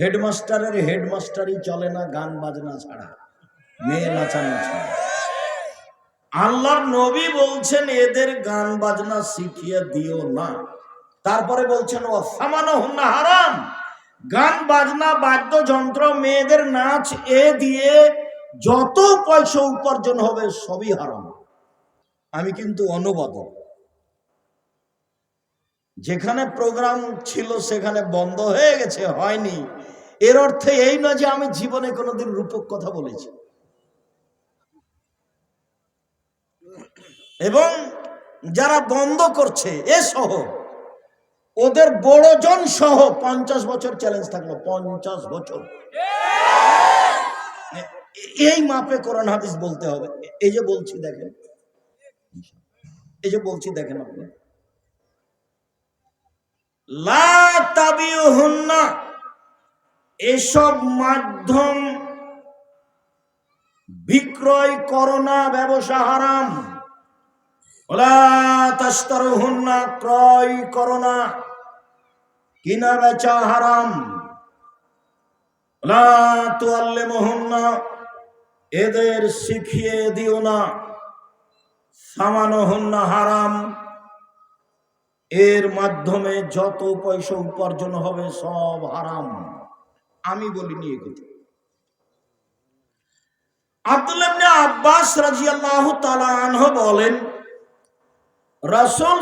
হেডমাস্টারের হেডমাস্টারই চলে না, গান বাজনা ছাড়া, মেয়ে নাচানো ছাড়া। আল্লাহর নবী বলছেন, এদের গান বাজনা শিখিয়ে দিও না। তারপরে বলছেন ও সামানো হারাম। গান বাজনা, বাদ্যযন্ত্র, মেয়েদের নাচ, এ দিয়ে যত পয়সা উপার্জন হবে, সবই হারাম। আমি কিন্তু অনুবাদক। যেখানে প্রোগ্রাম ছিল, সেখানে বন্ধ হয়ে গেছে, হয়নি। এর অর্থে এই নয় যে আমি জীবনে কোনোদিন রূপক কথা বলেছি। এবং যারা বন্ধ করছে, এ সহ, ওদের বড়জন সহ পঞ্চাশ বছর চ্যালেঞ্জ থাকল, পঞ্চাশ বছর। এই মাপে কোরআন হাদিস বলতে হবে। এই যে বলছি দেখেন, এই যে বলছি দেখেন আপনি। লা এসব মাধ্যম বিক্রয় করোনা ব্যবসা হারাম। তাস্তারুহুন্না ক্রয় করোনা। কিনা বেচা হারাম। ওলা তুয়াল্লিমুহুন্না এদের শিখিয়ে দিও না। সামানুহুন্না হারাম। এর মাধ্যমে যত পয়সা উপার্জন হবে সব হারাম। আমি বলিনি এ কথা আব্বাস তাআলা আনহু বলেন, রাসূল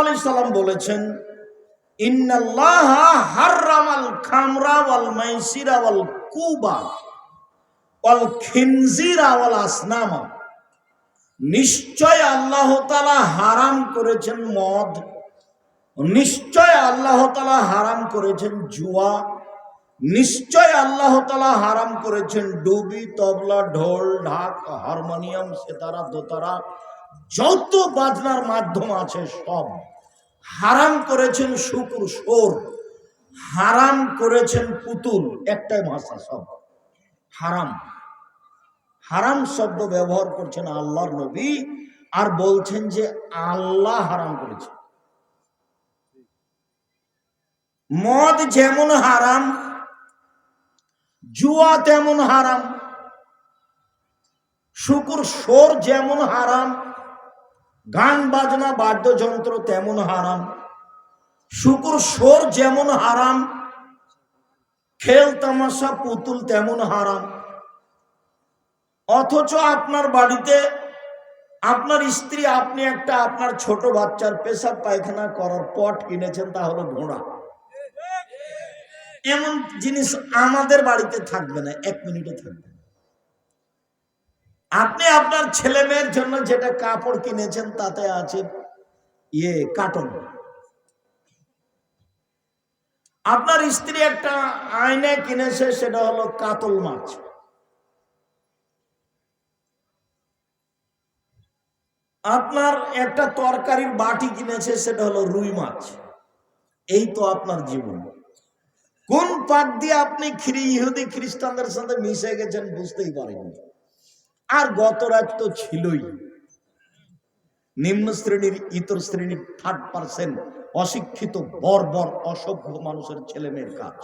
আলাইহি সাল্লাম বলেছেন ওয়াল কুবা ওয়াল নিশ্চয় আল্লাহ তাআলা হারাম করেছেন মদ, নিশ্চয় আল্লাহ তাআলা হারাম করেছেন জুয়া নিশ্চয় আল্লাহ তাআলা হারাম করেছেন। ডুবি, তবলা, ঢোল, ঢাক, হারমোনিয়াম, সেতারা, দোতারা, যত বাজনার মাধ্যম আছে সব হারাম করেছেন শুকুর সোর, হারাম করেছেন পুতুল, একটাই ভাষা সব। হারাম। হারাম শব্দ ব্যবহার করছেন আল্লাহর নবী আর বলছেন যে আল্লাহ হারাম করেছে। মদ যেমন হারাম জুয়া তেমন হারাম, শুকুর সোর যেমন হারাম, গান বাজনা বাদ্যযন্ত্র তেমন হারাম, শুকুর সোর যেমন হারাম, খেল তামাশা পুতুল তেমন হারাম। অথচ আপনার বাড়িতে আপনার স্ত্রী, আপনি একটা আপনার ছোট বাচ্চার পেশাব পায়খানা করার পট কিনেছেন, তা হলো ঘোড়া। এমন জিনিস আমাদের বাড়িতে থাকবে না, এক মিনিটে থাকবে। আপনি আপনার ছেলে মেয়ের জন্য যেটা কাপড় কিনেছেন, তাতে আছে ইয়ে কাটন আপনার স্ত্রী একটা আয়না কিনেছে, সেটা হলো কাতল মাছ। আপনার একটা তরকারির বাটি কিনেছে, সেটা হলো রুই মাছ। এই তো আপনার জীবন। কোন পাক দিয়ে আপনি ইহুদি খ্রিস্টানদের সাথে মিশে গেছেন বুঝতেই পারেননি আর গত রাত তো ছিলই। নিম্ন শ্রেণির, ইতর শ্রেণির থার্ড পার্সেন্ট অশিক্ষিত, বর্বর, অসভ্য মানুষের ছেলেমেয়ের কাজ।